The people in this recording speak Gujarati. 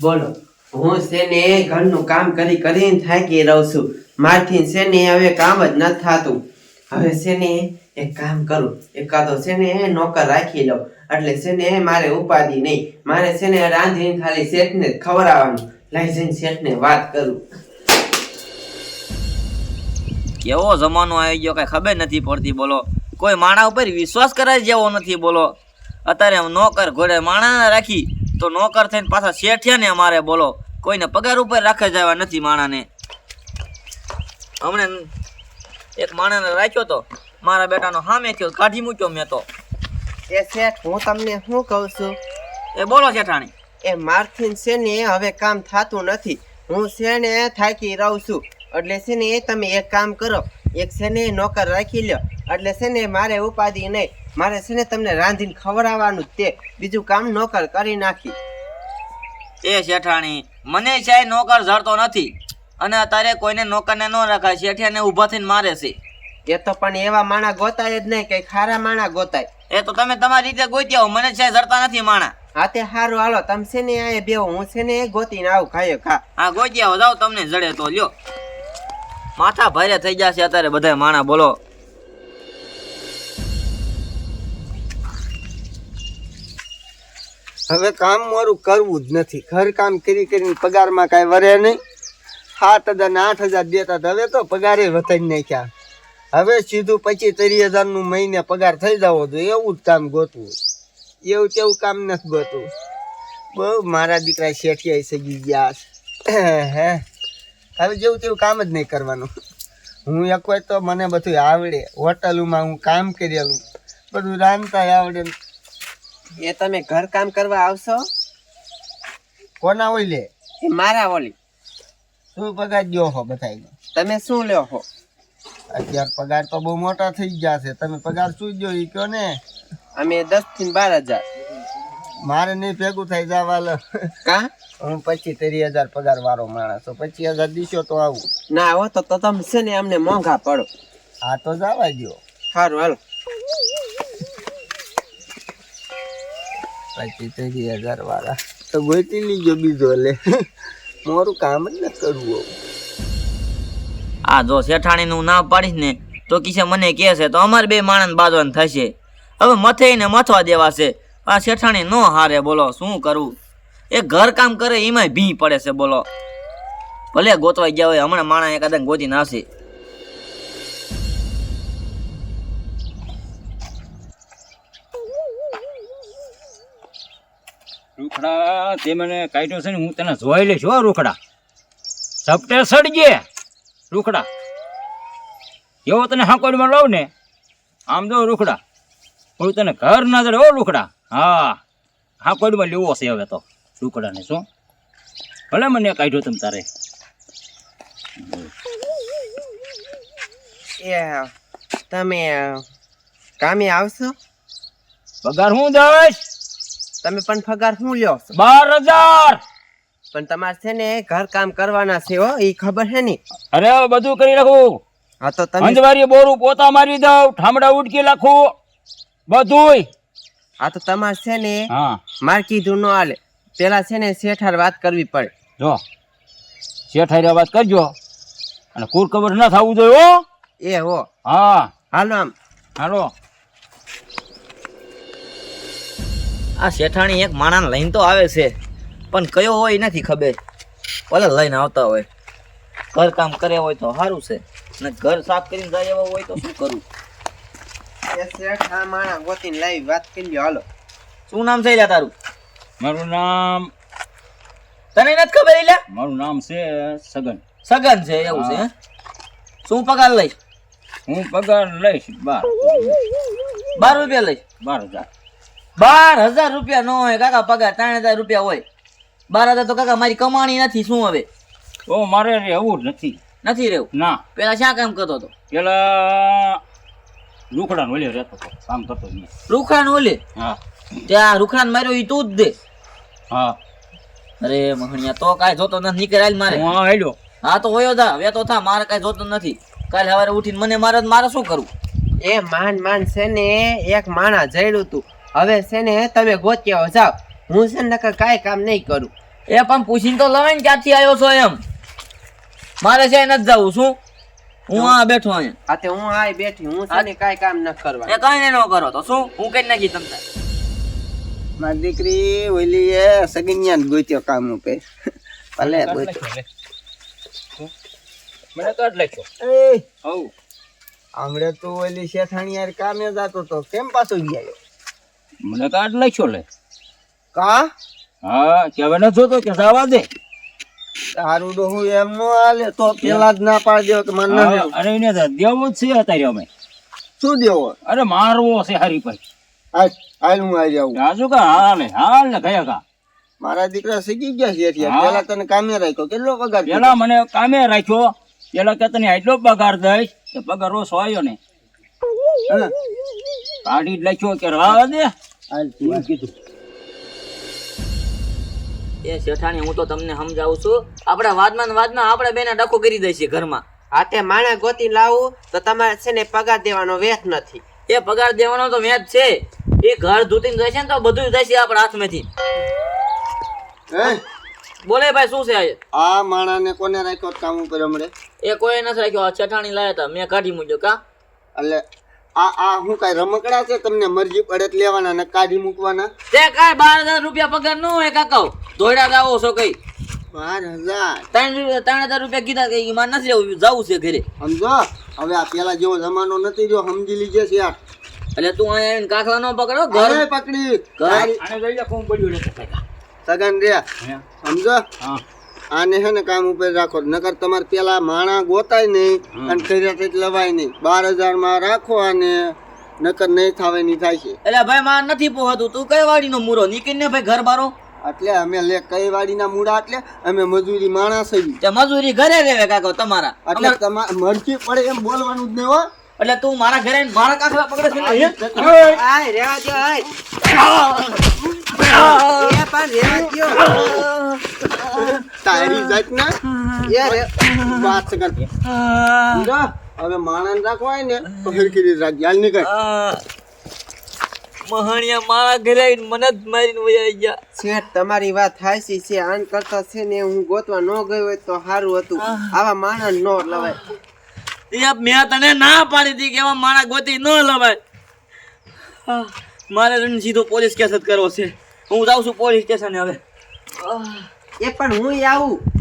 બોલો, હું છે ને ઘરનું કામ કરી કરીને થાકી રહું છું. મારથી છે ને હવે કામ જ ન થતું. હવે છે ને એક કામ કરું. એકાદો છે ને નોકર રાખી લઉં. એટલે છે ને મારે ઉપાધિ નહીં. મારે છે ને રાંધીને ખાલી શેઠને જ ખવડાવવાનું. લઈ જઈને શેઠને વાત કરું. કેવો જમાનો આવી ગયો કઈ ખબર નથી પડતી, બોલો. કોઈ માણા ઉપર વિશ્વાસ કરાય જેવો નથી, બોલો. અત્યારે નોકર ઘોડે માણા રાખી તો નોકર થઈને પાછા શેઠિયા ને અમારે બોલો. કોઈને પગાર ઉપર રાખે જવા નથી માણાને. અમને એક માણાને રાખ્યો તો મારા બેટાનો હામે થયો કાઢી મૂક્યો મેં તો. એ શેઠ હું તમને શું કહું છું? એ બોલો શેઠાણી. એ મારથી છે ને હવે કામ થતું નથી. હું છે ને થાકી રહું છું. એટલે છે ને તમે એક કામ કરો. એક છે ને નોકર રાખી લ્યો. એટલે છે ને મારે ઉપાધિ નહીં. મારે છે ને તમને રાંધીને ખવડાવવાનું જ તે. બીજું કામ નોકર કરી નાખી. એ શેઠાણી મને છે નોકર જડતો નથી. અને અત્યારે કોઈને નોકરને ન રખાય શેઠિયાને ઊભા થઈને મારે છે. એ તો પણ એવા માણા ગોતાય જ નહીં કે ખારા માણા ગોતાય. એ તો તમે તમારી રીતે ગોતી આવો મને છે જડતા નથી માણા. હા તે સારું હાલો તમે છે ને આ બેહો હું છે ને ગોતીને આવું ખાયો ખા. હા ગોતી આવો. જાઓ તમને જડે તો લ્યો. માથા ભારે થઈ જશે અત્યારે બધા માણા બોલો. હવે કામ મારું કરવું જ નથી. ઘર કામ કરી કરીને પગારમાં કાંઈ વરે નહીં. સાત હજાર ને આઠ હજાર દેતા. હવે તો પગારે વધારી નાખ્યા. હવે સીધું પચીસ ત્રીસ હજારનું મહિને પગાર થઈ જવો જોઈએ, એવું જ કામ ગોતવું. એવું તેવું કામ નથી ગોતવું બહુ મારા દીકરા શેઠિયા સગી ગયા. હે હવે જેવું તેવું કામ જ નહીં કરવાનું. હું એક વાર તો મને બધું આવડે. હોટલોમાં હું કામ કરેલું. બધું રાંધતા આવડે. એ તમે ઘર કામ કરવા આવશો? કોના હોય લે એ મારા ઓલી શું પગાર દો હો બધાયનો? તમે શું લ્યો છો અત્યારે પગાર તો બહુ મોટા થઈ ગયા છે. તમે પગાર શું જો એ કયો ને? અમે દસથી બાર હજાર. મારે નહીં ભેગું થઈ જવા કા? હું પચીસ ત્રીસ હજાર પગાર વાળો માણસ તો પચીસ હજાર દીશો તો આવું. ના હો તો તો તમે છે ને અમને મોંઘા પડો. આ તો જવા દો સારું હાલો. પચીસ હજાર વાળા. તો ગોતી લીજો બીજો લે. મારું કામ જ ન કરવું આ જો શેઠાણીનું ના પાડીશ ને, તો કિસે મને કહે છે, તો અમારે બે માણસ બાજવાન થશે. હવે મથે ને મથવા દેવા આ શેઠાણી નો હારે બોલો, શું કરવું એ ઘર કામ કરે એમાંય ભી પડે છે, બોલો. ભલે ગોતવાઈ ગયા હોય, હમણાં માણા એકાદા ગોતી નાશે રૂખડા તે મને કાઢ્યો છે ને હું તને જોઈ લઈશ હો રૂખડા. સપટે સડજે રૂખડા. એવો તને હાંકોડીમાં લઉં ને આમ જો રૂખડા. હું તને ઘર ના જડે હો રૂખડા. હા હાંકોડીમાં લેવો છે હવે તો રૂખડાને શું? ભલે મને કાઢ્યો તમ તારે. એ તમે કામે આવશો? પગાર હું દઈશ તમે પણ પગાર શું લ્યો છો? બાર હજાર! પણ તમારે છે ને ઘર કામ કરવાના છે હો એ ખબર છે ને? અરે બધું કરી નાખું. હા તો તમે અંજવારી બોરું પોતા મારી દઉં ઠામડા ઉડકી નાખું બધુંય. હા તો તમારે છે ને માર કીધું ન હાલે. પેલા છે ને શેઠાર વાત કરવી પડે. જો. શેઠાઈ વાત કરજો. અને કુર કબર ના થવું જોઈએ હો. એ હો. હા. હાલો આમ. હાલો. આ શેઠાણી એક માણાને લઈને તો આવે છે પણ કયો હોય એ નથી ખબર. ભલે લઈને આવતા હોય. ઘર કામ કરે હોય તો સારું છે. ને ઘર સાફ કરીને જાય એવા હોય તો શું કરું? એ શેઠ આ માણા ગોતીને લાવી વાત કરી લ્યો હાલો. શું નામ છે લ્યા તારું? મારું નામ તને નથી ખબર લ્યા? મારું નામ છે સગન. સગન છે એવું છે હે? શું પગાર લઈશ? હું પગાર લઈશ બાર. બાર રૂપિયા લઈશ? બાર હજાર. બાર હજાર રૂપિયા નો હોય કાકા પગાર ત્રણ હજાર રૂપિયા હોય. બાર હજાર તો કાકા મારી કમાણી નથી શું હવે? ઓ મારે રહેવું જ નથી. નથી રહેવું? ના. પેલા શા કામ કરતો હતો? પેલા લુકડાનો ઓલે રહેતો હતો કામ કરતો રૂખાણ ઓલે? હા. ત્યાં રૂખાણ માર્યો એ તું જ દે. હા. અરે મહણિયા તો કાંઈ જોતો નથી નીકળે આલ મારે. હા આ હેડ્યો હા તો હોયો થા વેતો થા મારે કાંઈ જોતો નથી. કાલે સવારે ઉઠીને મને મારે તો મારે શું કરવું એ માન માન છે ને એક માણા જઈડું તું. હવે છે ને તમે ગોત્યા જાઓ. હું છે ને નકર કાંઈ કામ નહીં કરું. એ પણ પૂછીને તો લવાય ને ક્યાંથી આવ્યો છો એમ. મારે છે નથી જવું શું? હું આ બેઠો અહીંયા. આ તે હું આ બેઠી હું છે ને કાંઈ કામ ન કરવા એ કઈ ન કરો તો શું? હું કઈ નાખી તમને? મારી દીકરી ઓલી એ સગન્યા ગોત્યો કામ ઉપર. ભલે ગોત્યો. મને તો એટલે છો એ. હવ આમડે તો ઓલી શેઠાણી યાર કામે જતો તો કેમ પાછો ગયા મને કાર્ડ લખ્યો લે. કા? હા કેવે ન જોતો કે જવા દે. તારું ડોહું એમ નો આલે તો પેલા જ ના પાડી દેવો કે મને ના. અરે એને દેવો જ છે અત્યારે અમે. શું દેવો? અરે મારવો છે હારી ભાઈ હાલ હાલ હું આવી. જાઉં રાજુ કા હાલે હાલ ને ગયા કા. મારા દીકરા શીખી ગયા છે એટલે પેલા તને કામે રાખ્યો. કેટલો પગાર પેલા મને કામે રાખ્યો. પેલા કે તને આટલો પગાર દઈશ કે પગાર ઓછો આવ્યો ને. કાઢી લખ્યો કે રાવા દે. હાલ કીધું. એ શેઠાણી હું તો તમને સમજાવું છું. આપણે વાદમાં ને વાદમાં આપણે બેને ડખો કરી દઈશું ઘરમાં. હાથે તે માણા ગોતી લાવું તો તમારે છે ને પગાર દેવાનો વેત નથી. એ પગાર દેવાનો તો વેત છે. એ ઘર ધૂતીને જશે ને તો બધું જશે આપણા હાથમાંથી. હે? બોલે ભાઈ શું છે આ? આ માણાને કોને રાખ્યો કામ કર્યો હમણે? એ કોઈ નથી રાખ્યો. આ શેઠાણી લાયા હતા મેં કાઢી મૂક્યો કા? એટલે આ આ હું કઈ રમકડા છે? તમને મરજી પડે લેવાના ને કાઢી મૂકવાના. તે કાંઈ બાર હજાર રૂપિયા પગાર નો હોય કાકા દોડા જાવો છો કઈ. બાર હજાર? ત્રણ રૂપિયા ત્રણ હજાર રૂપિયા કીધા કે મારે નથી જવું જવું છે ઘરે. સમજો? હવે આ પેલા જેવો જમાનો નથી રહ્યો સમજી લીજે છે યાર. એટલે તું અહીંયા આવીને કાકલા નો પકડો ઘરે પકડી. ઘર આને લઈ જા કોણ પડ્યું રે સગન રે સમજો? હા. આને હે ને કામ ઉપર રાખો. નકર તમારે પેલા માણા ગોતાય નહીં અને ખરીદ લવાય નહીં. બાર હજારમાં રાખો અને નકર નહીં થવાની થાય છે. એટલે ભાઈ માં નથી પોહાતું. તું કઈ વાડી નો મૂરો? નીકળીને ભાઈ ઘર બારો? એટલે અમે લે કઈ વાડીના મૂળા? એટલે અમે મજૂરી માણસ મજૂરી ઘરે રેવે કાકો તમારા. એટલે તમારે મરજી પડે એમ બોલવાનું જ નહીં હો. એટલે તું મારા ઘરે મારા કાકલા પકડે છે રેવા એ પણ રેવા દ્યો તારી જાત ના યાર વાત કર સમજો? હવે માણસ રાખવાય ને તો હરખી રીતે રાખજે હાલ નીકળ મહાણિયા મારા ઘરે આવીને મને જ મારીને વયા ગયા શેઠ તમારી વાત હાચી છે આન કરતા છે ને હું ગોતવા ન ગયો હોય તો સારું હતું આવા માણસ નો લવાય એ મેં તને ના પાડી હતી કે એવા માણા ગોતી ન લવાય મારે સીધો પોલીસ કેસ જ કરવો છે હું જાઉં છું પોલીસ સ્ટેશન હવે. એ પણ હું આવું.